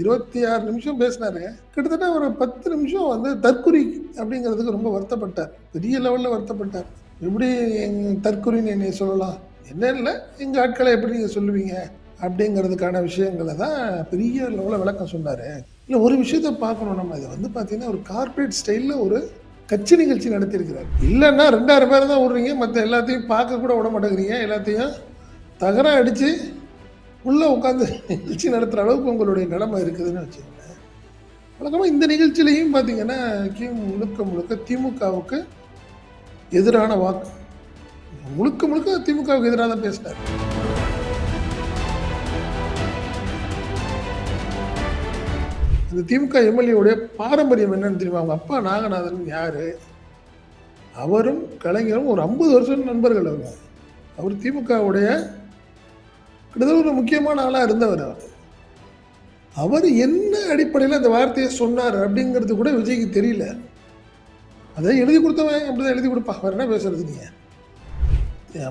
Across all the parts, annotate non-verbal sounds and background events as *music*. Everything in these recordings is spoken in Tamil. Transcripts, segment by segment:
இருபத்தி ஆறு நிமிஷம் பேசினாரு. கிட்டத்தட்ட ஒரு பத்து நிமிஷம் வந்து தற்குறி அப்படிங்கிறதுக்கு ரொம்ப வருத்தப்பட்டார். பெரிய லெவலில் வருத்தப்பட்டார். எப்படி எங் தற்குறின்னு என்னை சொல்லலாம்? என்ன இல்லை எங்கள் ஆட்களை எப்படி நீங்கள் சொல்லுவீங்க? அப்படிங்கிறதுக்கான விஷயங்களை தான் பெரிய லெவலில் விளக்கம் சொன்னார். இல்லை ஒரு விஷயத்த பார்க்கணும் நம்ம. இதை வந்து பார்த்தீங்கன்னா ஒரு கார்ப்பரேட் ஸ்டைலில் ஒரு கட்சி நிகழ்ச்சி நடத்தியிருக்கிறார். இல்லைன்னா ரெண்டாயிரம் பேர் தான் விடுறீங்க மற்ற எல்லாத்தையும் பார்க்க கூட விட மாட்டேங்கிறீங்க. எல்லாத்தையும் தகரா அடித்து உள்ளே உட்காந்து நிகழ்ச்சி நடத்துகிற அளவுக்கு உங்களுடைய நிலைமை இருக்குதுன்னு வச்சுக்கோங்க வழக்கமாக இந்த நிகழ்ச்சியிலையும் பார்த்தீங்கன்னா கி முழுக்க முழுக்க திமுகவுக்கு எதிரான வாக்கு. முழுக்க முழுக்க திமுகவுக்கு எதிராக தான் பேசினார் இந்த திமுக எம்எல்ஏவுடைய பாரம்பரியம் என்னன்னு தெரியுமா? அவங்க அப்பா நாகநாதன் யார்? அவரும் கலைஞரும் ஒரு ஐம்பது வருஷம் நண்பர்கள் அவங்க. அவர் திமுகவுடைய கிட்டத்தட்ட ஒரு முக்கியமான ஆளாக இருந்தவர் அவர். அவர் என்ன அடிப்படையில் அந்த வார்த்தையை சொன்னார் அப்படிங்கிறது கூட விஜய்க்கு தெரியல. அதை எழுதி கொடுத்தவன் அப்படிதான் எழுதி கொடுப்பா. அவர் என்ன பேசுறது நீங்க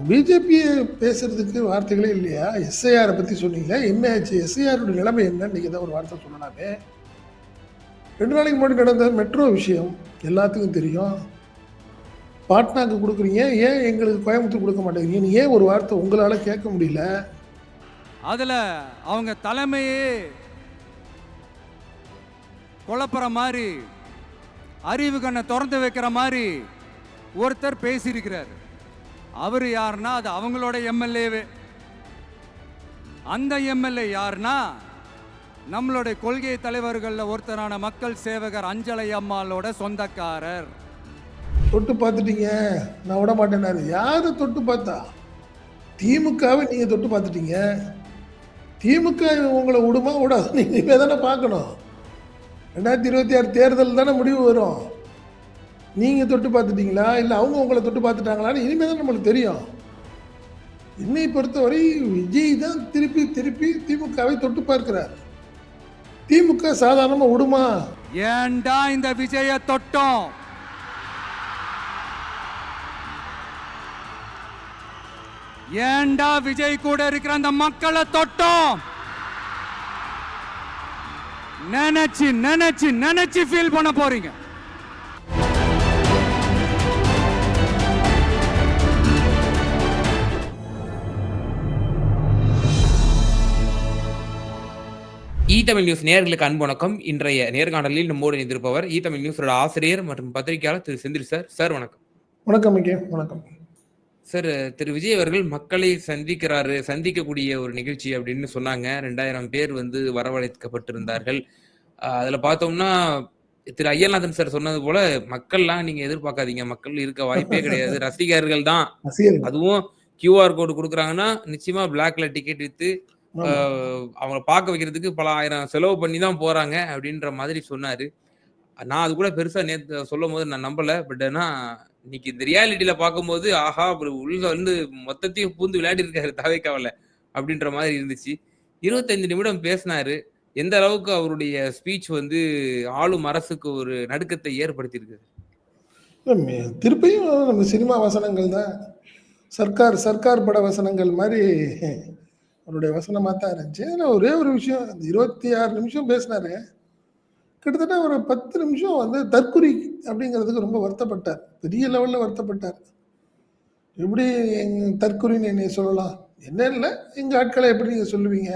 பிஜேபியை பேசுறதுக்கு வார்த்தைகளே இல்லையா? எஸ்ஐஆரை பற்றி சொன்னீங்க என்ன ஆச்சு? எஸ்ஐஆருடைய நிலைமை என்னன்னு நீங்கள் தான் ஒரு வார்த்தை சொல்லலாமே ரெண்டு நாளைக்கு முன்னாடி நடந்த மெட்ரோ விஷயம் எல்லாத்துக்கும் தெரியும். பாட்னாக்கு கொடுக்குறீங்க. ஏன் எங்களுக்கு கோயம்புத்தூர் கொடுக்க மாட்டேங்கிறீங்க? நீ ஏன் ஒரு வார்த்தை உங்களால் கேட்க முடியல? அதில் அவங்க தலைமையே குழப்புற மாதிரி அறிவு கண்ணை திறந்து வைக்கிற மாதிரி ஒருத்தர் பேசியிருக்கிறார். அவர் யாருன்னா அது அவங்களோட எம்எல்ஏவே. அந்த எம்எல்ஏ யாருன்னா நம்மளுடைய கொள்கை தலைவர்களில் ஒருத்தரான மக்கள் சேவகர் அஞ்சலை அம்மாளோட சொந்தக்காரர். தொட்டு பார்த்துட்டீங்க நான் விட மாட்டேனாரு யாரை தொட்டு பார்த்தா? திமுகவை நீங்கள் தொட்டு பார்த்துட்டீங்க. திமுக உங்களை விடுமா? விடாது. நீங்கள் இனிமே தானே பார்க்கணும். ரெண்டாயிரத்தி இருபத்தி ஆறு தேர்தல் தானே முடிவு வரும். நீங்கள் தொட்டு பார்த்துட்டீங்களா? இல்லை அவங்க உங்களை தொட்டு பார்த்துட்டாங்களான்னு இனிமேல் தான் நம்மளுக்கு தெரியும். என்னை பொறுத்தவரை விஜய் தான் திருப்பி திருப்பி திமுகவை தொட்டு பார்க்கிறார். திமுக சாதாரணமாக விடுமா? ஏன்டா இந்த விஜய தொட்டோம்? ஏன்டா விஜய் கூட இருக்கிற அந்த மக்களை தொட்டோம்? நினைச்சு நினைச்சு நினைச்சு ஃபீல் பண்ண போறீங்க. இ தமிழ் நியூஸ் நேயர்களுக்கு அன்பு வணக்கம். இன்றைய நேர்காணலில் நம்மோடு இணைந்திருப்பவர் இ தமிழ் நியூஸோட ஆசிரியர் மற்றும் பத்திரிகையாளர் திரு செந்தில் சார். சார் வணக்கம். வணக்கம் மிக்கே வணக்கம். சார் திரு. விஜய் அவர்கள் மக்களை சந்திக்கிறாரு சந்திக்கக்கூடிய ஒரு நிகழ்ச்சி அப்படின்னு சொன்னாங்க. ரெண்டாயிரம் பேர் வந்து வரவழைக்கப்பட்டிருந்தார்கள். அதுல பார்த்தோம்னா திரு. ஐயநாதன் சார் சொன்னது போல மக்கள்லாம் நீங்க எதிர்பார்க்காதீங்க. மக்கள் இருக்க வாய்ப்பே கிடையாது. ரசிகர்கள் தான். அதுவும் கியூஆர் கோடு கொடுக்குறாங்கன்னா நிச்சயமா பிளாக்ல டிக்கெட் வித்து அவங்கள பார்க்க வைக்கிறதுக்கு பல ஆயிரம் செலவு பண்ணி தான் போறாங்க அப்படின்ற மாதிரி சொன்னாரு. நான் அது கூட பெருசா நேத்து சொல்லும் போது நான் நம்பல. பட் ஆனா இன்னைக்கு இந்த ரியாலிட்டியில பார்க்கும்போது ஆஹா அப்புறம் உள்ள வந்து மொத்தத்தையும் பூந்து விளையாடி இருக்காரு தவைக்காவல அப்படின்ற மாதிரி இருந்துச்சு. இருபத்தஞ்சு நிமிடம் பேசினாரு. எந்த அளவுக்கு அவருடைய ஸ்பீச் வந்து ஆளும் அரசுக்கு ஒரு நடுக்கத்தை ஏற்படுத்தியிருக்கு? திருப்பியும் நம்ம சினிமா வசனங்கள் தான். சர்க்கார் சர்க்கார் பட வசனங்கள் மாதிரி அவருடைய வசனமாக தான் இருந்துச்சு. ஆனால் ஒரே ஒரு விஷயம் இருபத்தி ஆறு நிமிஷம் பேசினாரு. கிட்டத்தட்ட ஒரு பத்து நிமிஷம் வந்து தற்குறி அப்படிங்கிறதுக்கு ரொம்ப வருத்தப்பட்டார். பெரிய லெவலில் வருத்தப்பட்டார். எப்படி எங் தற்குறின்னு என்னை சொல்லலாம்? என்ன இல்லை எங்கள் ஆட்களை எப்படி நீங்கள் சொல்லுவீங்க?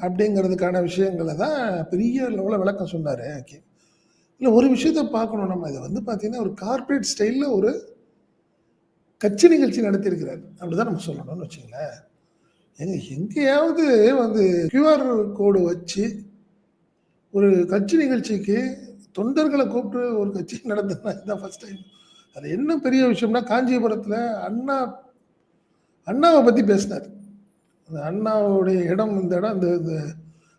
அப்படிங்கிறதுக்கான விஷயங்களை தான் பெரிய லெவலில் விளக்கம் சொன்னார் ஓகே இல்லை ஒரு விஷயத்த பார்க்கணும். நம்ம இதை வந்து பார்த்தீங்கன்னா ஒரு கார்ப்பரேட் ஸ்டைலில் ஒரு கட்சி நிகழ்ச்சி நடத்தியிருக்கிறார். அப்படிதான் நம்ம சொல்லணும்னு வச்சுங்களேன் எங்க எங்கேயாவது வந்து கியூஆர் கோடு வச்சு ஒரு கட்சி நிகழ்ச்சிக்கு தொண்டர்களை கூப்பிட்டு ஒரு கட்சி *laughs* நடந்ததுன்னா இதுதான் ஃபர்ஸ்ட் டைம் அது என்ன பெரிய விஷயம்னா காஞ்சிபுரத்தில் அண்ணா அண்ணாவை பற்றி பேசினார். அந்த அண்ணாவுடைய இடம் இந்த இடம் இந்த இந்த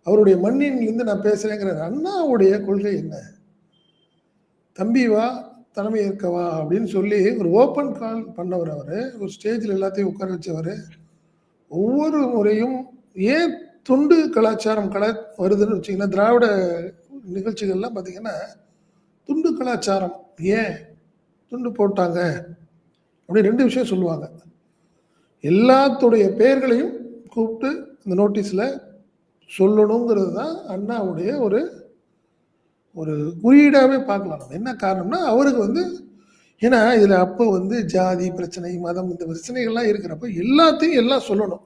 அவருடைய மண்ணின்லேருந்து நான் பேசுகிறேங்கிறார் அண்ணாவுடைய கொள்கை என்ன? தம்பி வா தலைமை ஏற்கவா அப்படின்னு சொல்லி ஒரு ஓப்பன் கால் பண்ணவர் அவர். ஒரு ஸ்டேஜில் எல்லாத்தையும் உட்கார வச்சவர். ஒவ்வொரு முறையும் ஏன் துண்டு கலாச்சாரம் கலா வருதுன்னு வச்சிங்கன்னா திராவிட நிகழ்ச்சிகள்லாம் பார்த்தீங்கன்னா துண்டு கலாச்சாரம் ஏன் துண்டு போட்டாங்க அப்படின்னு ரெண்டு விஷயம் சொல்லுவாங்க. எல்லாத்துடைய பெயர்களையும் கூப்பிட்டு இந்த நோட்டீஸில் சொல்லணுங்கிறது தான் அண்ணாவுடைய ஒரு ஒரு குறியீடாகவே பார்க்கலாம் நம்ம. என்ன காரணம்னா அவருக்கு வந்து ஏன்னா இதில் அப்போ வந்து ஜாதி பிரச்சனை மதம் இந்த பிரச்சனைகள்லாம் இருக்கிறப்ப எல்லாத்தையும் எல்லாம் சொல்லணும்.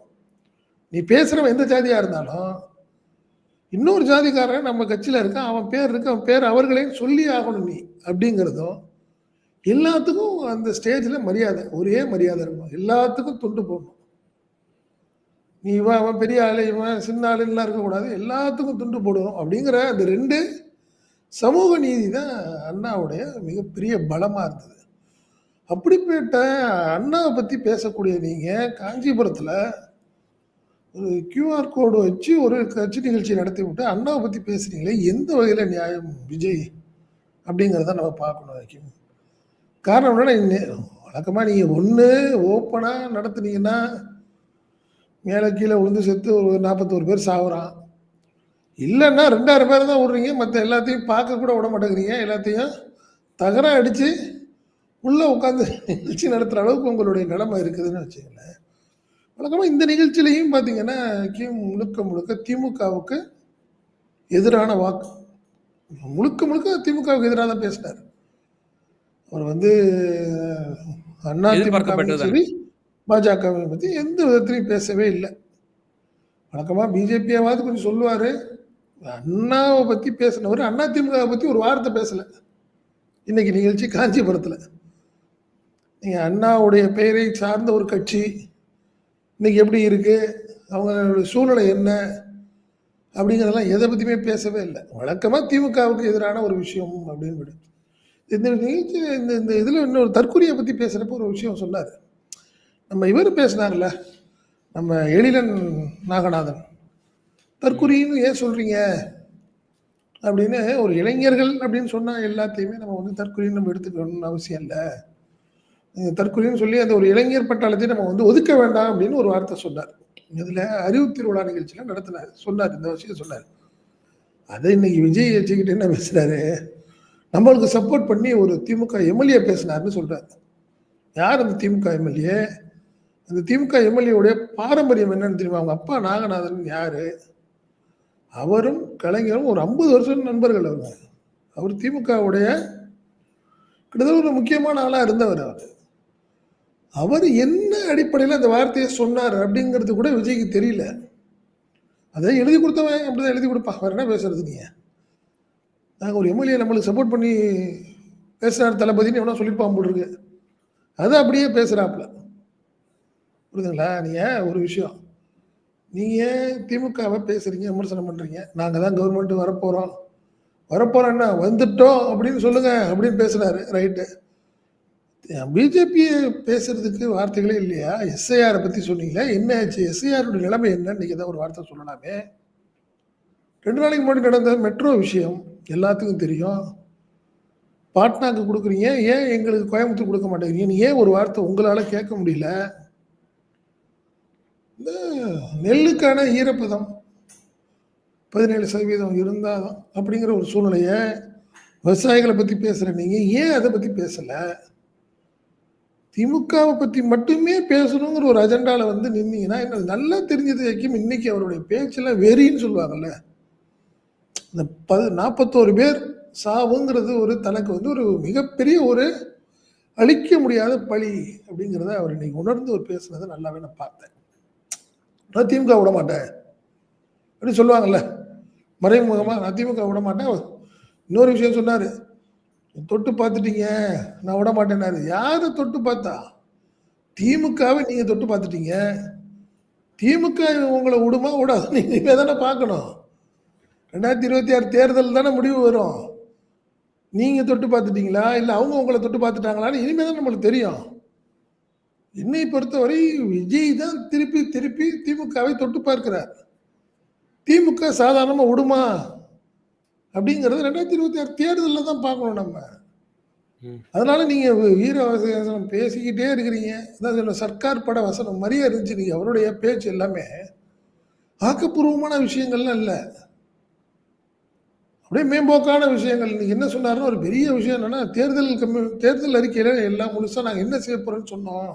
நீ பேசுகிறவன் எந்த ஜாதியாக இருந்தாலும் இன்னொரு ஜாதிக்காரன் நம்ம கட்சியில் இருக்கான் அவன் பேர் இருக்கு அவன் பேர் அவர்களையும் சொல்லி ஆகணும் நீ அப்படிங்கிறதும் எல்லாத்துக்கும் அந்த ஸ்டேஜில் மரியாதை ஒரே மரியாதை இருக்கும் எல்லாத்துக்கும் துண்டு போடணும். நீ இவன் அவன் பெரிய ஆளு இவன் சின்ன ஆளுலாம் இருக்கக்கூடாது எல்லாத்துக்கும் துண்டு போடணும் அப்படிங்கிற அந்த ரெண்டு சமூக நீதி தான் அண்ணாவுடைய மிகப்பெரிய பலமாக இருந்தது. அப்படிப்பட்ட அண்ணாவை பற்றி பேசக்கூடிய நீங்கள் காஞ்சிபுரத்தில் ஒரு கியூஆர் கோடு வச்சு ஒரு கட்சி நிகழ்ச்சி நடத்தி விட்டு அண்ணாவை பற்றி பேசுகிறீங்களே எந்த வகையில் நியாயம் விஜய் அப்படிங்கிறத நம்ம பார்க்கணும் வைக்கணும் காரணம் என்னன்னா வழக்கமாக நீங்கள் ஒன்று ஓப்பனாக நடத்துனீங்கன்னா மேலே கீழே விழுந்து செத்து ஒரு நாற்பத்தோரு பேர் சாகுறான் இல்லைன்னா ரெண்டாயிரம் பேர் தான் விடுறீங்க மற்ற எல்லாத்தையும் பார்க்க கூட விட மாட்டேங்கிறீங்க. எல்லாத்தையும் தகராக அடித்து உள்ளே உட்காந்து நிகழ்ச்சி நடத்துகிற அளவுக்கு உங்களுடைய நிலைமை இருக்குதுன்னு வச்சுங்களேன் வழக்கமாக இந்த நிகழ்ச்சியிலையும் பார்த்தீங்கன்னா கி முழுக்க முழுக்க திமுகவுக்கு எதிரான வாக்கு. முழுக்க முழுக்க திமுகவுக்கு எதிராக தான் பேசினார். அவர் வந்து அண்ணா எதிர்பார்க்கப்பட்டது சரி பாஜகவை பற்றி எந்த விதத்திலையும் பேசவே இல்லை. வழக்கமாக பிஜேபியாவது கொஞ்சம் சொல்லுவார். அண்ணாவை பற்றி பேசினவர் அண்ணா திமுகவை பற்றி ஒரு வார்த்தை பேசலை. இன்னைக்கு நிகழ்ச்சி காஞ்சிபுரத்தில். நீங்கள் அண்ணாவுடைய பெயரை சார்ந்த ஒரு கட்சி இன்னைக்கு எப்படி இருக்குது அவங்களுடைய சூழ்நிலை என்ன? அப்படிங்கிறதெல்லாம் எதை பற்றியுமே பேசவே இல்லை. வழக்கமாக திமுகவுக்கு எதிரான ஒரு விஷயம் அப்படின்னு இந்த நிகழ்ச்சி இந்த இந்த இதில் இன்னொரு தற்கொலையை பற்றி பேசுகிறப்ப ஒரு விஷயம் சொன்னார். நம்ம இவர் பேசினார்ல நம்ம எழிலன் நாகநாதன். தற்குறின்னு ஏன் சொல்கிறீங்க அப்படின்னு ஒரு இளைஞர்கள் அப்படின்னு சொன்னால் எல்லாத்தையுமே நம்ம வந்து தற்குறின்னு நம்ம எடுத்துக்கணும்னு அவசியம் இல்லை. தற்கொலைன்னு சொல்லி அந்த ஒரு இளைஞர் பட்டாளத்தை நம்ம வந்து ஒதுக்க வேண்டாம் அப்படின்னு ஒரு வார்த்தை சொன்னார். இதில் அறிவு திருவிழா நிகழ்ச்சியில் நடத்தினார். சொன்னார். இந்த விஷயம் சொன்னார். அதை இன்னைக்கு விஜய் வச்சுக்கிட்டு என்ன பேசுறாரு? நம்மளுக்கு சப்போர்ட் பண்ணி ஒரு திமுக எம்எல்ஏ பேசினார்னு சொல்கிறார் யார் அந்த திமுக எம்எல்ஏ? அந்த திமுக எம்எல்ஏவுடைய பாரம்பரியம் என்னன்னு தெரியுமா? அவங்க அப்பா நாகநாதன் யார்? அவரும் கலைஞரும் ஒரு ஐம்பது வருஷம் நண்பர்கள் அவங்க. அவர் திமுகவுடைய கிட்டத்தட்ட ஒரு முக்கியமான ஆளாக இருந்தவர் அவர். அவர் என்ன அடிப்படையில் அந்த வார்த்தையை சொன்னார் அப்படிங்கிறது கூட விஜய்க்கு தெரியல. அதை எழுதி கொடுத்தவன் அப்படிதான் எழுதி கொடுப்பான் வேற என்ன பேசுறது நீ? நாங்கள் ஒரு எம்எல்ஏ நம்மளுக்கு சப்போர்ட் பண்ணி பேசுகிறார் தளபதினு எவனா சொல்லியிருப்பான் போல் இருக்கு. அதை அப்படியே பேசுகிறாப்புல புரியுதுங்களா? நீங்கள் ஒரு விஷயம்? நீங்கள் திமுகவை பேசுகிறீங்க விமர்சனம் பண்ணுறீங்க நாங்கள் தான் கவர்மெண்ட்டு வரப்போகிறோம் வரப்போகிறோம் என்ன வந்துட்டோம் அப்படின்னு சொல்லுங்கள் அப்படின்னு பேசுனாரு ரைட்டு பிஜேபியை பேசுறதுக்கு வார்த்தைகளே இல்லையா? எஸ்ஐஆரை பற்றி சொன்னீங்களே. என்ன ஆச்சு? எஸ்ஐஆருடைய நிலைமை என்னன்னு நீங்கள் தான் ஒரு வார்த்தை சொல்லலாமே. ரெண்டு நாளைக்கு முன்னாடி நடந்த மெட்ரோ விஷயம் எல்லாத்துக்கும் தெரியும். பாட்னாக்கு கொடுக்குறீங்க. ஏன் எங்களுக்கு கோயம்புத்தூர் கொடுக்க மாட்டேங்கிறீங்க? நீ ஏன் ஒரு வார்த்தை உங்களால் கேட்க முடியல? இந்த நெல்லுக்கான ஈரப்பதம் பதினேழு சதவீதம் இருந்தாலும் அப்படிங்கிற ஒரு சூழ்நிலையை விவசாயிகளை பற்றி பேசுகிற நீங்கள் ஏன் அதை பற்றி பேசலை? திமுகவை பற்றி மட்டுமே பேசணுங்கிற ஒரு அஜெண்டாவில் வந்து நின்னீங்கன்னா என்ன நல்லா தெரிஞ்சது வரைக்கும் இன்னைக்கு அவருடைய பேச்சில் வெறின்னு சொல்லுவாங்கல்ல. இந்த ப நாற்பத்தோரு பேர் சாவுங்கிறது ஒரு தனக்கு வந்து ஒரு மிகப்பெரிய ஒரு அழிக்க முடியாத பழி அப்படிங்கிறத அவர் இன்னைக்கு உணர்ந்து ஒரு பேசுனதை நல்லாவே நான் பார்த்தேன். நான் திமுக விட மாட்டேன். அப்படின்னு சொல்லுவாங்கல்ல. மறைமுகமாக நான் திமுக விட மாட்டேன். இன்னொரு விஷயம் சொன்னார். தொட்டு பார்த்துட்டீங்க. நான் விட மாட்டேனாரு யாரை தொட்டு பார்த்தா? திமுகவை நீங்கள் தொட்டு பார்த்துட்டீங்க. திமுக உங்களை விடுமா விடாது? நீங்கள் இனிமே தானே பார்க்கணும். ரெண்டாயிரத்தி இருபத்தி ஆறு தேர்தல் தானே முடிவு வரும். நீங்கள் தொட்டு பார்த்துட்டீங்களா? இல்லை அவங்க உங்களை தொட்டு பார்த்துட்டாங்களான்னு இனிமேல் தான் நம்மளுக்கு தெரியும். என்னை பொறுத்தவரை விஜய் தான் திருப்பி திருப்பி திமுகவை தொட்டு பார்க்கிறார். திமுக சாதாரணமாக விடுமா? அப்படிங்கிறது ரெண்டாயிரத்தி இருபத்தி ஆறு தேர்தலில் தான் பார்க்கணும் நம்ம. அதனால நீங்க வீர வசனம் பேசிக்கிட்டே இருக்கிறீங்க சொல்ல சர்க்கார் பட வசனம் மாதிரியே இருந்துச்சு நீங்க அவருடைய பேச்சு எல்லாமே ஆக்கப்பூர்வமான விஷயங்கள்லாம் இல்லை அப்படியே மேம்போக்கான விஷயங்கள் இன்னைக்கு என்ன சொன்னாருன்னா ஒரு பெரிய விஷயம் என்னன்னா தேர்தல் கம்மி தேர்தல் அறிக்கையில எல்லாம் முழுசா நாங்க என்ன செய்ய போறோம்னு சொன்னோம்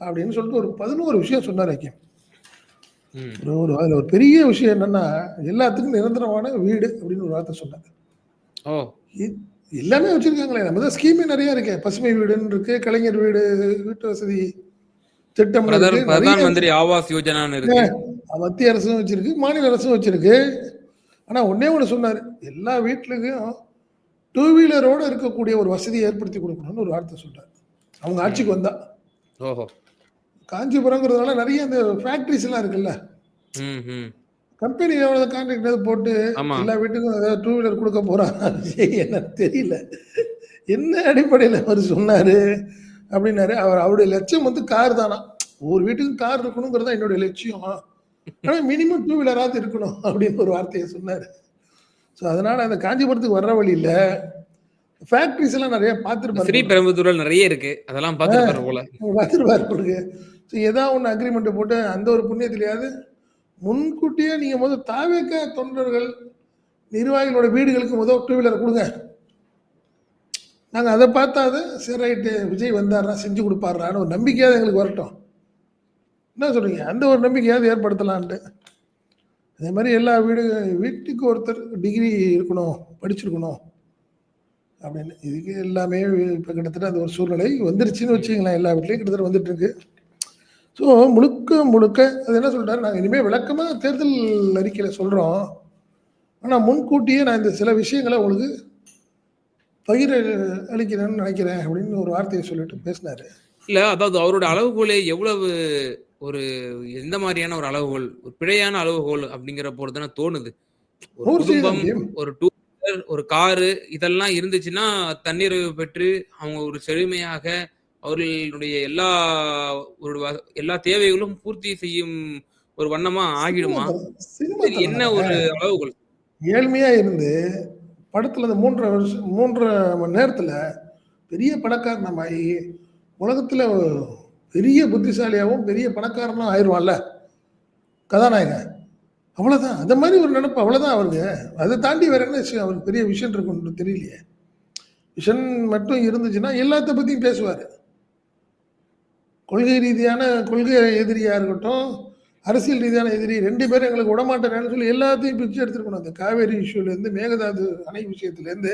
அப்படின்னு சொல்லிட்டு ஒரு பதினோரு விஷயம் சொன்னார் ஐக்கியம். ஒரு அதில் ஒரு பெரிய விஷயம் என்னன்னா எல்லாத்துக்கும் நிரந்தரமான வீடு அப்படின்னு ஒரு வார்த்தை சொன்னாங்க ஓ. எல்லாமே வச்சிருக்காங்களே. நம்ம தான் ஸ்கீமே நிறைய இருக்கு. பசுமை வீடுன்னு இருக்கு கலைஞர் வீடு வீட்டு வசதி திட்டம் பிரதான் மந்திரி ஆவாஸ் யோஜனான்னு இருக்கு. மத்திய அரசும் வச்சிருக்கு மாநில அரசும் வச்சிருக்கு. ஆனா ஒண்ணே ஒன்று சொன்னார். எல்லா வீட்லயும் டூ வீலரோட இருக்கக்கூடிய ஒரு வசதியை ஏற்படுத்தி கொடுக்கணும்னு ஒரு வார்த்தை சொன்னார் அவங்க ஆட்சிக்கு வந்தா. ஓஹோ. காஞ்சிபுரங்கிறதுனால நிறைய இந்த ஃபேக்ட்ரிஸ் எல்லாம் இருக்குல்ல. கம்பெனி எவ்வளவு கான்ட்ராக்ட் போட்டு ஆமா. எல்லா வீட்டுக்கும் ஏதாவது டூ வீலர் கொடுக்க போறாங்க *laughs* என்ன தெரியல. என்ன அடிப்படையில் அவர் சொன்னாரு அப்படின்னாரு. அவர் அவருடைய லட்சியம் வந்து கார் தானா? ஒவ்வொரு வீட்டுக்கும் கார் இருக்கணுங்கிறது என்னுடைய லட்சியம். ஆனா மினிமம் டூ வீலராவது இருக்கணும் அப்படின்னு ஒரு வார்த்தையை சொன்னாரு. ஸோ அதனால அந்த காஞ்சிபுரத்துக்கு வர்ற வழியில ஃபேக்ட்ரிஸ் எல்லாம் நிறைய பார்த்துருப்பாரு ஸ்ரீபெரும்புதூர்ல நிறைய இருக்கு. அதெல்லாம் பார்த்துருப்பாரு போல. பார்த்துருப்பாரு ஸோ எதா ஒன்று அக்ரிமெண்ட்டை போட்டு அந்த ஒரு புண்ணியத்திலேயாவது முன்கூட்டியே நீங்கள் முதல் தாவேக்க தொண்டர்கள் நிர்வாகிகளோட வீடுகளுக்கு முதல் டூ வீலர் கொடுங்க. நாங்கள் அதை பார்த்தாது சரி ரைட்டு விஜய் வந்தாருன்னா செஞ்சு கொடுப்பாருன்னு ஒரு நம்பிக்கையாவது எங்களுக்கு வரட்டும். என்ன சொல்கிறீங்க அந்த ஒரு நம்பிக்கையாவது ஏற்படுத்தலான்ட்டு. அதே மாதிரி எல்லா வீடு வீட்டுக்கு ஒருத்தர் டிகிரி இருக்கணும் படிச்சிருக்கணும் அப்படின்னு. இதுக்கு எல்லாமே இப்போ கிட்டத்தட்ட அந்த ஒரு சூழ்நிலை வந்துருச்சுன்னு வச்சுங்களேன் எல்லா வீட்லேயும் கிட்டத்தட்ட வந்துட்டுருக்கு. ஸோ முழுக்க முழுக்க அது என்ன சொல்லிட்டாரு நாங்கள் இனிமேல் விளக்கமாக தேர்தல் அறிக்கையில் சொல்கிறோம் ஆனால் முன்கூட்டியே நான் இந்த சில விஷயங்களை உங்களுக்கு பகிர அளிக்கிறேன்னு நினைக்கிறேன் அப்படின்னு ஒரு வார்த்தையை சொல்லிட்டு பேசினாரு. இல்ல அதாவது அவரோட அளவுகோலே எவ்வளவு ஒரு எந்த மாதிரியான ஒரு அளவுகோல் ஒரு பிழையான அளவுகோல் அப்படிங்கிற போல தானே தோணுது. ஒரு குடும்பம் ஒரு டூ ஒரு காரு இதெல்லாம் இருந்துச்சுன்னா தண்ணீர் பெற்று அவங்க ஒரு செழுமையாக அவர்களுடைய எல்லா ஒரு எல்லா தேவைகளும் பூர்த்தி செய்யும் ஒரு வண்ணமா ஆகிடுமா? என்ன ஒரு அளவுகோல்? ஏழ்மையா இருந்து படத்துல அந்த மூன்றரை வருஷம் மூன்றரை மணி நேரத்துல பெரிய பணக்காரனமாகி உலகத்துல பெரிய புத்திசாலியாகவும் பெரிய பணக்காரனும் ஆயிடுவான்ல கதாநாயகன். அவ்வளவுதான். அந்த மாதிரி ஒரு நினைப்பு அவ்வளவுதான் அவருக்கு. அதை தாண்டி வேற என்ன விஷயம்? அவருக்கு பெரிய விஷன் இருக்குன்னு தெரியலையே. விஷன் மட்டும் இருந்துச்சுன்னா எல்லாத்த பத்தியும் பேசுவாரு. கொள்கை ரீதியான கொள்கை எதிரியா இருக்கட்டும் அரசியல் ரீதியான எதிரி ரெண்டு பேரும் எங்களுக்கு விடமாட்டேன்னு சொல்லி எல்லாத்தையும் பிரிச்சு எடுத்துருக்கணும். அந்த காவேரி இஷ்யூல இருந்து மேகதாது அணை விஷயத்துல இருந்து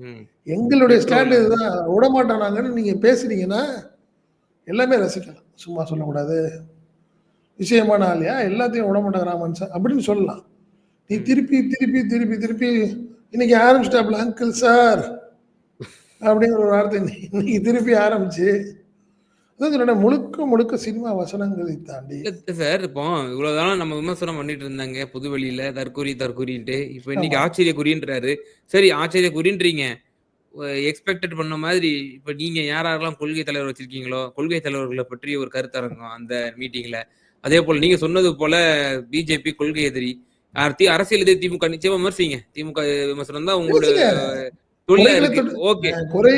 ம். எங்களுடைய ஸ்டாண்ட் இதுதான். விடமாட்டானாங்கன்னு நீங்க பேசுனீங்கன்னா எல்லாமே ரசிக்கலாம். சும்மா சொல்லக்கூடாது. விஷயமான ஆளியா எல்லாத்தையும் விடமாட்டேங்கிறான் மனுஷன் அப்படின்னு சொல்லலாம். நீ திருப்பி திருப்பி திருப்பி திருப்பி இன்னைக்கு ஆரம்பிச்சிட்டாப்ல அங்கிள் சார் அப்படிங்கிற ஒரு வார்த்தை இன்னைக்கு திருப்பி ஆரம்பிச்சு அதான் முழுக்க முழுக்க சினிமா வசனங்களை தாண்டி சார் இப்போ இவ்வளவுதான் நம்ம விமர்சனம் பண்ணிட்டு இருந்தாங்க புதுவெளியில தற்கொலை தற்கொலின்ட்டு இப்ப இன்னைக்கு. ஆச்சரிய குறின்றாரு சரி ஆச்சரிய குறின்றீங்க எக்ஸ்பெக்டட் பண்ண மாதிரி இப்ப நீங்க யார் யாரெல்லாம் கொள்கை தலைவர் வச்சிருக்கீங்களோ கொள்கை தலைவர்களை பற்றி ஒரு கருத்தரங்கம் அந்த மீட்டிங்ல அதே போல நீங்க சொன்னது போல பிஜேபி கொள்கை எதிரி. அரசியல் எதிரி திமுக நிச்சயமா விமர்சிங்க. திமுக விமர்சனம் தான் உங்களோட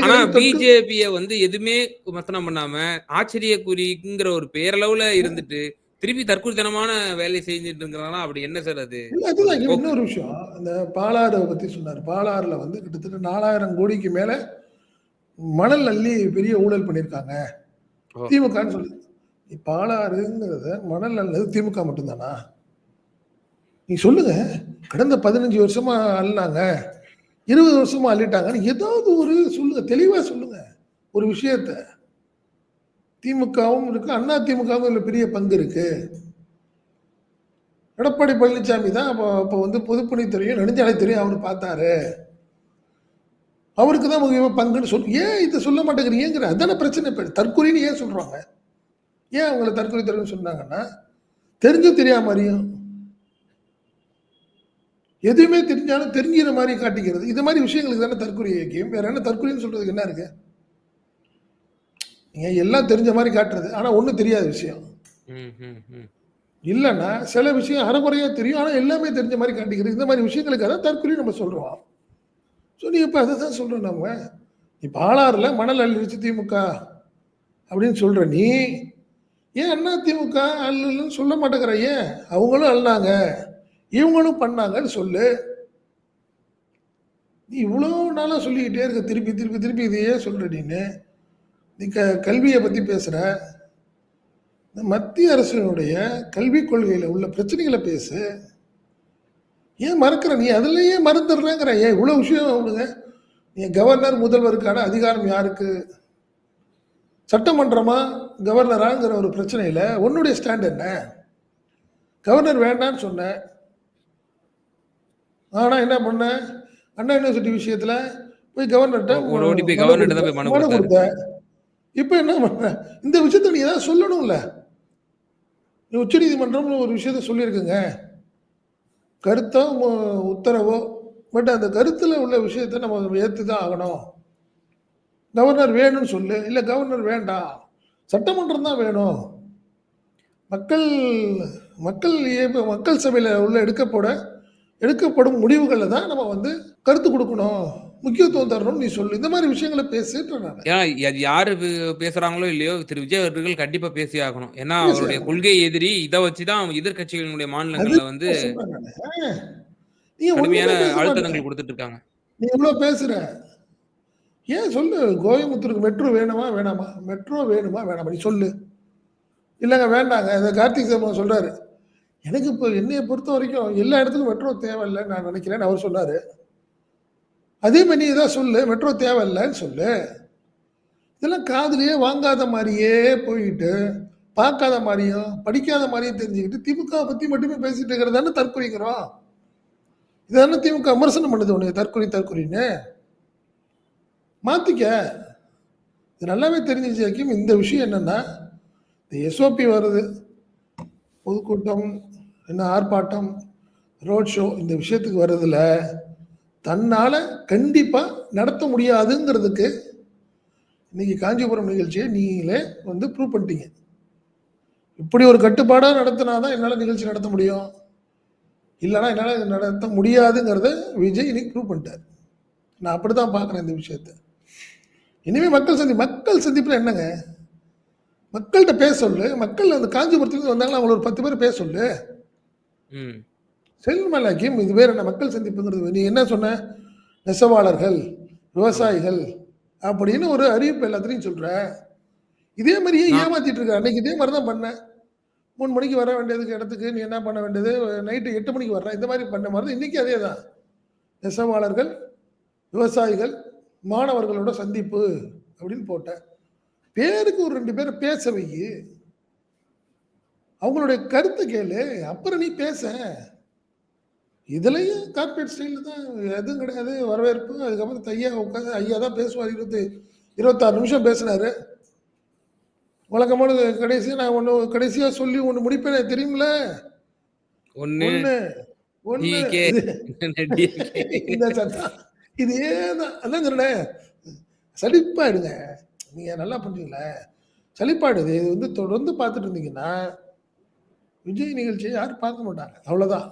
ஆனா பிஜேபிய வந்து எதுவுமே விமர்சனம் பண்ணாம ஆச்சரியக்குறிங்கிற ஒரு பேரளவுல இருந்துட்டு திருப்பி தற்கொலைத்தனமான வேலை செஞ்சுட்டு இருக்கிறாங்களா அப்படி என்ன சார் அது? அதுதான். இன்னொரு விஷயம். அந்த பாலாறு பத்தி சொன்னார். பாலாறுல வந்து கிட்டத்தட்ட நாலாயிரம் கோடிக்கு மேல மணல் அள்ளி பெரிய ஊழல் பண்ணியிருக்காங்க. ஓ. திமுகன்னு சொல்லி. நீ பாலாறுங்கிறத மணல் அல்லது திமுக மட்டும்தானா? நீ சொல்லுங்க. கடந்த பதினஞ்சு வருஷமா அள்ளினாங்க இருபது வருஷமா அள்ளிட்டாங்கன்னு ஏதாவது ஒரு சொல்லுங்க தெளிவாக சொல்லுங்க. ஒரு விஷயத்த. திமுகவும் இருக்கு அண்ணா திமுகவும் இல்லை பெரிய பங்கு இருக்கு. எடப்பாடி பழனிசாமி தான் அப்போ அப்போ வந்து பொதுப்பணித்துறையும் நெடுஞ்சாலைத்துறையும் அவர் பார்த்தாரு. அவருக்கு தான் முக்கியமாக பங்குன்னு சொல் ஏன் இதை சொல்ல மாட்டேங்கிறீங்கிற அதான பிரச்சனை. இப்போ தற்கொலைன்னு ஏன் சொல்கிறாங்க ஏன் அவங்கள தற்கொலை தருன்னு சொன்னாங்கன்னா தெரிஞ்சும் தெரியாம எதுவுமே தெரிஞ்சாலும் தெரிஞ்சிற மாதிரி காட்டிக்கிறது. இது மாதிரி விஷயங்களுக்கு தானே தற்கொலை இயக்கியம். வேற என்ன தற்கொலைன்னு சொல்றதுக்கு என்ன இருக்கு? நீங்க எல்லாம் தெரிஞ்ச மாதிரி காட்டுறது? ஆனா ஒண்ணும் தெரியாத விஷயம். ம், ம், ம். இல்லைன்னா சில விஷயம் அறகுறையா தெரியும். ஆனால் எல்லாமே தெரிஞ்ச மாதிரி காட்டிக்கிறது. இந்த மாதிரி விஷயங்களுக்கு அதான் தற்கொலை நம்ம சொல்கிறோம் ஸோ நீ இப்போ அதை தான் சொல்கிறோம் நம்ம. இப்போ ஆளாறுல மணல் அள்ளிடுச்சு திமுக அப்படின்னு சொல்கிற நீ ஏன் அண்ணா திமுக அல்லன்னு சொல்ல மாட்டேங்கிற ஏன்? அவங்களும் அள்ளாங்க இவங்களும் பண்ணாங்கன்னு சொல்லு. நீ இவ்வளோ நாளாக சொல்லிக்கிட்டே இருக்க திருப்பி திருப்பி திருப்பி இதையே சொல்கிற நீன்னு நீ க கல்வியை பற்றி பேசுகிற இந்த மத்திய அரசினுடைய கல்விக் கொள்கையில் உள்ள பிரச்சனைகளை பேசு. ஏன் மறக்கிற? நீ அதுலேயே மறந்துடுறேங்கிற. ஏன் இவ்வளோ விஷயம் அவனுங்க நீ கவர்னர் முதல்வருக்கான அதிகாரம் யாருக்கு? சட்டமன்றமா? கவர்னராங்கிற ஒரு பிரச்சனையில் உன்னுடைய ஸ்டாண்ட் என்ன? கவர்னர் வேண்டான்னு சொன்னேன் ஆனா என்ன பண்ண? அண்ணா யூனிவர்சிட்டி விஷயத்துல போய் கவர்னர்கிட்ட ஓடி போய் போய் மனு மனு கொடுத்தாரு. கொடுத்த இப்போ என்ன பண்ற இந்த விஷயத்த நீ ஏதாவது சொல்லணும்ல. நீ உச்சநீதிமன்றம் ஒரு விஷயத்த சொல்லியிருக்குங்க. கருத்தோ உத்தரவோ பட் அந்த கருத்துல உள்ள விஷயத்த நம்ம ஏற்று தான் ஆகணும். கவர்னர் வேணும்னு சொல்லு இல்லை கவர்னர் வேண்டாம். சட்டமன்றம் தான் வேணும். மக்கள் மக்கள் மக்கள் சபையில் உள்ள எடுக்கப்பட எடுக்கப்படும் முடிவுகளில் தான் நம்ம வந்து கருத்து கொடுக்கணும் முக்கியத்துவம் தரணும்னு நீ சொல்லு. இந்த மாதிரி விஷயங்களை பேசுன்ற நான் ஏன்னா யாரு பேசுறாங்களோ இல்லையோ திரு விஜய் அவர்கள் கண்டிப்பா பேசி ஆகணும். ஏன்னா அவருடைய. கொள்கை எதிரி இதை வச்சுதான் எதிர்க்கட்சிகளுடைய மாநிலங்கள்ல வந்து கடுமையான. அழுத்தங்கள் கொடுத்துட்டு இருக்காங்க. நீ எவ்வளவு பேசுற. ஏன் சொல்லு கோயம்புத்தூருக்கு மெட்ரோ வேணுமா வேணாமா? மெட்ரோ வேணுமா வேணாமா? நீ சொல்லு. இல்லைங்க வேண்டாங்க. இந்த கார்த்திக் சிதம்பரம் சொல்றாரு. எனக்கு இப்போ என்னைய பொறுத்த வரைக்கும் எல்லா இடத்துக்கும் மெட்ரோ தேவையில்லை நான் நினைக்கிறேன்னு அவர் சொன்னார். அதே மாதிரி நீ சொல்லு மெட்ரோ தேவையில்லைன்னு சொல்லு. இதெல்லாம் காதலியே வாங்காத மாதிரியே போயிட்டு பார்க்காத மாதிரியும் படிக்காத மாதிரியும் தெரிஞ்சுக்கிட்டு திமுக பற்றி மட்டுமே பேசிட்டு இருக்கிறதானே தற்கொலைக்கிறோம் இதானே திமுக விமர்சனம் பண்ணுது உனக்கு தற்கொலை தற்கொலைன்னு. மாத்திக்க. இது நல்லாவே தெரிஞ்சிச்சு இந்த விஷயம் என்னன்னா இந்த எஸ்ஓபி வருது. பொதுக்கூட்டம் என்ன ஆர்ப்பாட்டம்? ரோட் ஷோ இந்த விஷயத்துக்கு வர்றதில் தன்னால் கண்டிப்பாக நடத்த முடியாதுங்கிறதுக்கு இன்னைக்கு காஞ்சிபுரம் நிகழ்ச்சியை நீங்களே வந்து ப்ரூவ் பண்ணிட்டீங்க. இப்படி ஒரு கட்டுப்பாடாக நடத்தினா தான் என்னால் நிகழ்ச்சி நடத்த முடியும். இல்லைன்னா என்னால் இது நடத்த முடியாதுங்கிறத விஜய் இன்னைக்கு ப்ரூவ் பண்ணிட்டார். நான் அப்படி தான் பார்க்குறேன் இந்த விஷயத்த. இனிமேல் மக்கள் சந்தி மக்கள் சந்திப்பில் என்னங்க? மக்கள்கிட்ட பேச சொல்லு. மக்கள் அந்த காஞ்சிபுரத்துலேருந்து வந்தாங்கன்னா அவங்கள ஒரு பத்து பேர் பேச சொல்லு. ம். செல்வமலாக்கியம் இது வேற என்ன மக்கள் சந்திப்புங்கிறது நீ என்ன சொன்ன? நெசவாளர்கள் விவசாயிகள் அப்படின்னு ஒரு அறிவிப்பு எல்லாத்துலையும் சொல்ற. இதே மாதிரியே ஏமாத்திட்டு இருக்க. அன்னைக்கு இதே மாதிரி தான் பண்ண மூணு மணிக்கு வர வேண்டியதுக்கு இடத்துக்கு நீ என்ன பண்ண வேண்டியது? நைட்டு எட்டு மணிக்கு வர்ற இந்த மாதிரி பண்ண மாதிரி இன்னைக்கு அதே தான் நெசவாளர்கள் விவசாயிகள் மாணவர்களோட சந்திப்பு அப்படின்னு போட்ட பேருக்கு ஒரு ரெண்டு பேரை பேச வை அவங்களுடைய கருத்தை கேளு அப்புறம் நீ பேச. இதுலயும் கார்பரேட் ஸ்டைலில் தான் எதுவும் கிடையாது வரவேற்பு. அதுக்கப்புறம் தையா உட்காந்து ஐயா தான் பேசுவார். இருபத்தி இருபத்தாறு நிமிஷம் பேசினாரு. வழக்கமான கடைசியாக நான் ஒன்று கடைசியாக சொல்லி ஒன்று முடிப்பேனே தெரியுமில? ஒண்ணு. ஒன்று ஒன்று. *laughs* இந்த இதே தான் அதான் சொன்னேன் சலிப்பாயிடுங்க. நீங்க நல்லா பண்றீங்களே. சலிப்பாயிடுது. இது வந்து தொடர்ந்து பார்த்துட்டு இருந்தீங்கன்னா விஜய் நிகழ்ச்சியை யாரும் பார்க்க மாட்டாங்க. அவ்வளவுதான்.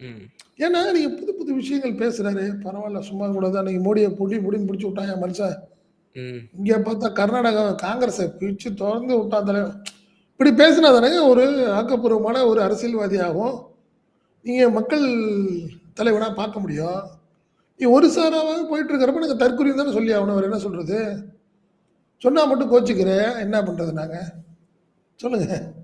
ம். ஏன்னா நீங்க புது புது விஷயங்கள் பேசுறாரு. பரவாயில்ல சும்மா கூட தான். நீங்க மோடியை புடி முடின்னு பிடிச்சி விட்டாங்க மனுஷன். இங்க பார்த்தா கர்நாடகா காங்கிரஸை பிரிச்சு திறந்து விட்டான் தலைவர் இப்படி பேசினா தானே ஒரு ஆக்கப்பூர்வமான ஒரு அரசியல்வாதியாகவும் நீங்க மக்கள் தலைவனா பார்க்க முடியும். நீ ஒரு சாராவாக போயிட்டு இருக்கிறப்ப நாங்கள் தற்கொலை தானே சொல்லி ஆகணும். அவர் என்ன சொல்றது? சொன்னா மட்டும் கோச்சிக்கிறேன். என்ன பண்றது நாங்க சொல்லுங்க.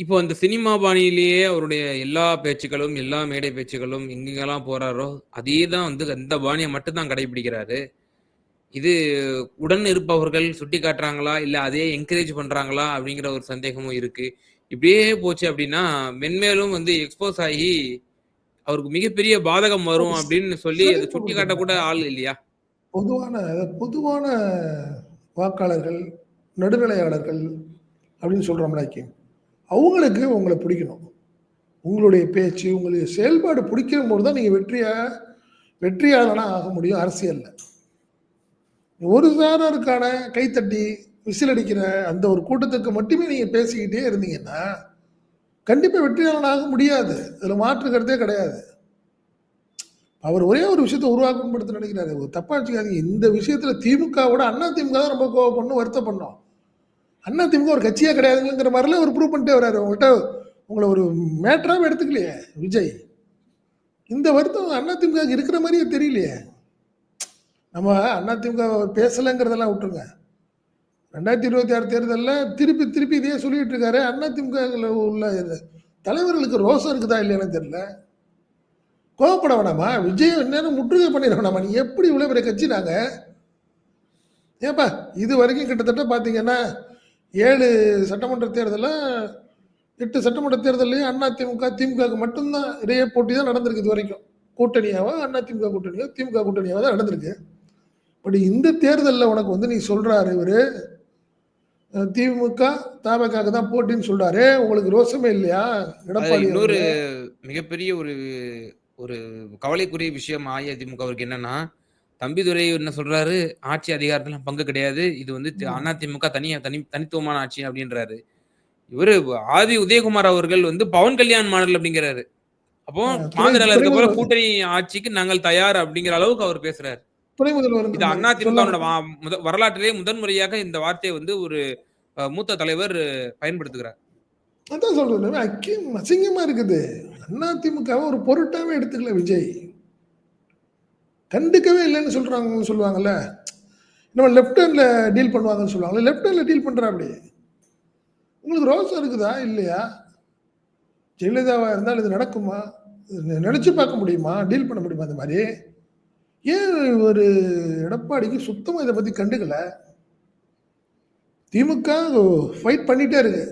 இப்போ அந்த சினிமா பாணியிலேயே அவருடைய எல்லா பேச்சுக்களும் எல்லா மேடை பேச்சுக்களும் எங்கெங்கெல்லாம் போறாரோ அதே தான் வந்து அந்த பாணியை மட்டும்தான் கடைபிடிக்கிறாரு. இது உடன் இருப்பவர்கள் சுட்டி காட்டுறாங்களா இல்ல அதே என்கரேஜ் பண்றாங்களா அப்படிங்கிற ஒரு சந்தேகமும் இருக்கு. இப்படியே போச்சு அப்படின்னா மென்மேலும் வந்து எக்ஸ்போஸ் ஆகி அவருக்கு மிகப்பெரிய பாதகம் வரும் அப்படின்னு சொல்லி அதை சுட்டி காட்ட கூட ஆள் இல்லையா? பொதுவான பொதுவான வாக்காளர்கள் நடுநிலையாளர்கள் அப்படின்னு சொல்கிறோம்லாக்கி அவங்களுக்கு உங்களை பிடிக்கணும். உங்களுடைய பேச்சு உங்களுடைய செயல்பாடு பிடிக்கும் போது தான் நீங்கள் வெற்றியாக வெற்றியாளனாக ஆக முடியும். அரசியலில். ஒரு சாராருக்கான கைத்தட்டி விசில் அடிக்கிற அந்த ஒரு கூட்டத்துக்கு மட்டுமே நீங்கள் பேசிக்கிட்டே இருந்தீங்கன்னா கண்டிப்பாக வெற்றியாளனாக முடியாது. அதில் மாற்று கருத்தே கிடையாது. அவர் ஒரே ஒரு விஷயத்தை உருவாக்கப்படுத்த நினைக்கிறாரு. ஒரு தப்பா வச்சுக்காதீங்க இந்த விஷயத்துல திமுகவோட அண்ணா திமுக தான் ரொம்ப கோவப்படணும் வருத்தம் பண்ணோம் அண்ணா திமுக ஒரு கட்சியே கிடையாதுங்கிற மாதிரிலாம் ஒரு ப்ரூவ் பண்ணிட்டே வர்றாரு. உங்கள்கிட்ட உங்களை ஒரு மேட்டராகவே எடுத்துக்கலையே விஜய். இந்த வருத்தம் அண்ணா திமுக இருக்கிற மாதிரியே தெரியலையே. நம்ம அண்ணா திமுக பேசலைங்கிறதெல்லாம் விட்டுருங்க. ரெண்டாயிரத்தி இருபத்தி ஆறு தேர்தலில் திருப்பி திருப்பி இதே சொல்லிட்டு இருக்காரு. அதிமுக உள்ள தலைவர்களுக்கு ரோசம் இருக்குதா இல்லையான்னு தெரியல. கோவப்பட வேணாமா? விஜய் என்னென்ன முற்றுகை பண்ணிட வேணாமா? நீ எப்படி இவ்வளோ பெரிய கட்சி நாங்கள் ஏப்பா இது வரைக்கும் கிட்டத்தட்ட பார்த்தீங்கன்னா ஏழு சட்டமன்ற தேர்தலில் எட்டு சட்டமன்ற தேர்தலையும் அதிமுக திமுகவுக்கு மட்டும்தான் இடையே போட்டி தான் நடந்திருக்கு இது வரைக்கும். கூட்டணியாவோ அதிமுக கூட்டணியோ திமுக கூட்டணியாவோ தான் நடந்திருக்கு. பட் இந்த தேர்தலில் உனக்கு வந்து நீ சொல்றாரு இவரு திமுக தாமகாக்கு தான் போட்டின்னு சொல்றாரு. உங்களுக்கு ரோசமே இல்லையா? எடப்பாடி இன்னொரு? மிகப்பெரிய ஒரு ஒரு கவலைக்குரிய விஷயம் அஇஅதிமுகவிற்கு என்னன்னா தம்பிதுரை என்ன சொல்றாரு? ஆட்சி அதிகாரத்துல பங்கு கிடையாது. இது வந்து. அதிமுக தனியா தனி தனித்துவமான ஆட்சி அப்படின்றாரு. இவரு ஆதி உதயகுமார் அவர்கள் வந்து பவன் கல்யாண் மாடல் அப்படிங்கிறாரு. அப்போ ஆந்திரால இருக்க போல கூட்டணி ஆட்சிக்கு நாங்கள் தயார் அப்படிங்கிற அளவுக்கு அவர் பேசுறாரு. இது சொன்னாங்க. அதிமுக வரலாற்றிலே முதன்முறையாக இந்த வார்த்தையை வந்து ஒரு மூத்த தலைவர் பயன்படுத்துகிறார். அதான் சொல்றேன். அசிங்கமா இருக்குது. அதிமுகவை ஒரு பொருட்டாவே எடுத்துக்கல விஜய். கண்டுக்கவே இல்லைன்னு சொல்றாங்க சொல்லுவாங்கல்ல. நம்ம லெஃப்ட் ஹேண்டில் டீல் பண்ணுவாங்கன்னு சொல்லுவாங்கல்ல. லெஃப்ட் ஹேண்டில் டீல் பண்ணுறா அப்படி? உங்களுக்கு ரோசம் இருக்குதா? இல்லையா? ஜெயலலிதாவாக இருந்தால் இது நடக்குமா? நினச்சி பார்க்க முடியுமா? டீல் பண்ண முடியுமா அந்த மாதிரி? ஏன் ஒரு எடப்பாடிக்கு சுத்தமாக இதை பற்றி கண்டுக்கல? திமுக ஃபைட் பண்ணிட்டே இருக்கு.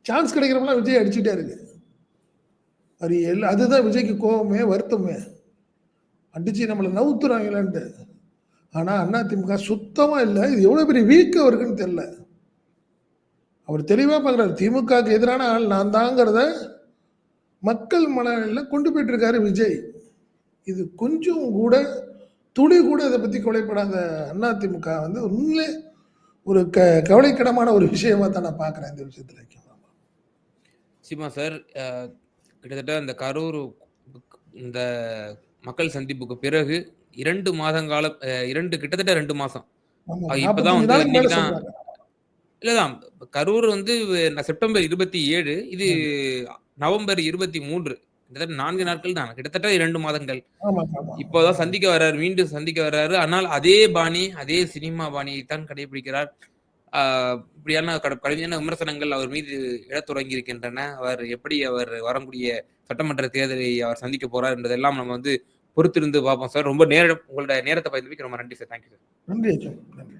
சான்ஸ் கிடைக்கிறப்பெல்லாம் விஜய் அடிச்சுட்டே இருக்கு. அது எல் அதுதான் விஜய்க்கு கோபமே வருத்தமே. அடிச்சு நம்மளை நவுத்துறாங்களான்ட்டு. ஆனால் அதிமுக சுத்தமாக இல்லை. இது எவ்வளோ பெரிய வீக் அவருக்குன்னு தெரில அவர் தெளிவாக பார்க்குறாரு திமுகவுக்கு எதிரான ஆள் நான் தாங்கிறத மக்கள் மனநிலையில் கொண்டு போயிட்டுருக்காரு விஜய். இது கொஞ்சம் கூட துளி கூட இதை பற்றி கவலைப்படாத அதிமுக வந்து உண்மையிலே ஒரு க கவலைக்கிடமான ஒரு விஷயமா தான் நான் பார்க்குறேன் இந்த விஷயத்தில். சிமா சார் கிட்டத்தட்ட இந்த கரூர் இந்த மக்கள் சந்திப்புக்கு பிறகு இரண்டு மாதங்கால இரண்டு கிட்டத்தட்ட ரெண்டு மாசம். இப்பதான் 45 வந்து இன்னைக்குதான். இல்லதான் கரூர் வந்து செப்டம்பர் இருபத்தி ஏழு இது நவம்பர் இருபத்தி மூன்று கிட்டத்தட்ட நான்கு நாட்கள் தான் கிட்டத்தட்ட இரண்டு மாதங்கள். இப்போதான் சந்திக்க வர்றாரு மீண்டும் சந்திக்க வர்றாரு. ஆனால் அதே பாணி அதே சினிமா பாணியை தான் கடைபிடிக்கிறார். ஆஹ் இப்படியான கடு- கடுமையான விமர்சனங்கள் அவர் மீது எழத் தொடங்கி இருக்கின்றன அவர் எப்படி அவர் வரக்கூடிய சட்டமன்ற தேர்தலை அவர் சந்திக்க போறார் என்பதெல்லாம் நம்ம வந்து பொறுத்திருந்து பார்ப்போம் சார். ரொம்ப நேரம் உங்களோட நேரத்தை பயந்துக்கு ரொம்ப நன்றி சார். தேங்க்யூ சார் நன்றி சார் நன்றி.